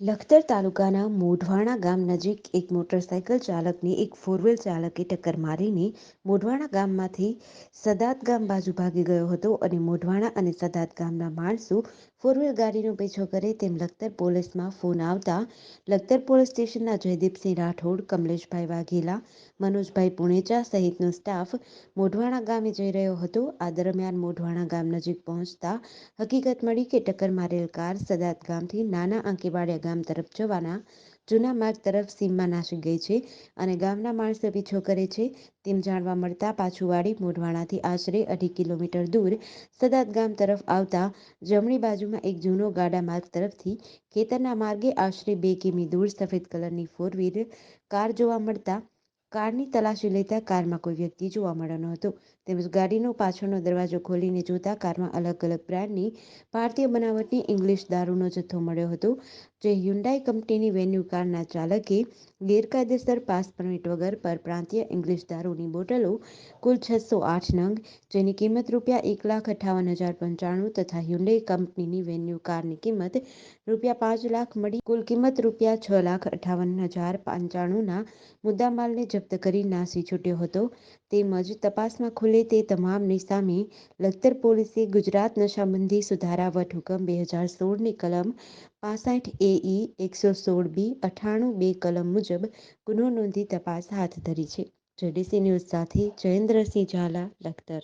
લખતર તાલુકાના મોઢવાણા ગામ નજીક એક મોટરસાયકલ ચાલકને એક ફોરવ્હીલ ચાલકે ટક્કર મારીને મોઢવાણા ગામમાંથી સદાત ગામ બાજુ ભાગી ગયો હતો અને મોઢવાણા અને સદાત ગામના માણસો ફોરવ્હીલ ગાડીનો પીછો કરે તેમ લખતર પોલીસમાં ફોન આવતા લખતર પોલીસ સ્ટેશનના જયદીપસિંહ રાઠોડ, કમલેશભાઈ વાઘેલા, મનોજભાઈ પુણેચા સહિતનો સ્ટાફ મોઢવાણા ગામે જઈ રહ્યો હતો. આ દરમિયાન મોઢવાણા ગામ નજીક પહોંચતા હકીકત મળી કે ટક્કર મારેલ કાર સદાત ગામથી નાના આંકેવાડિયા ગામ તરફ જવાના. જૂના માર્ગ તરફ સીમમાં નાસી ગઈ છે અને ગામના માણસો પીછો કરે છે. તેમ જાણવા મળતા પાછું મોઢવાણાથી આશરે અઢી કિલોમીટર દૂર સદાત ગામ તરફ આવતા જમણી બાજુમાં એક જૂનો ગાડા માર્ગ તરફથી ખેતરના માર્ગે આશરે બે કિમી દૂર સફેદ કલરની ફોર કાર જોવા મળતા કારની તલાશી લેતા કારમાં કોઈ વ્યક્તિ જોવા મળ્યો હતો. તેમજ ગાડીનો પાછળનો દરવાજો ખોલીને જોતા કારમાં અલગ અલગ બ્રાન્ડની ભારતીય બનાવટની ઇંગ્લિશ દારૂનો જથ્થો મળ્યો હતો. જે હ્યુન્ડાઈ કંપનીની વેન્યુ કારના ચાલકે ગેરકાયદેસર પાસ પરમિટ વગર પરપ્રાંતીય ઇંગ્લિશ દારૂની બોટલો, કુલ છસો આઠ નંગ, જેની કિંમત રૂપિયા એક લાખ અઠાવન હજાર પંચાણું તથા હ્યુન્ડાઈ કંપનીની વેન્યુ કારની કિંમત રૂપિયા પાંચ લાખ મળી. કુલ કિંમત રૂપિયા છ લાખ અઠાવન હજાર પંચાણુંના મુદ્દામાલને જપ્ત કરી નાસી છૂટ્યો હતો. તેમજ તપાસમાં ખુલે તે તમામની સામે લખતર પોલીસે ગુજરાત નશાબંધી સુધારા વટહુકમ બે હજાર સોળની કલમ પાસઠ એઈ એકસો સોળ બી અઠાણું બે કલમ મુજબ ગુનો નોંધી તપાસ હાથ ધરી છે. જેડીસી ન્યૂઝ સાથે જયેન્દ્રસિંહ ઝાલા, લખતર.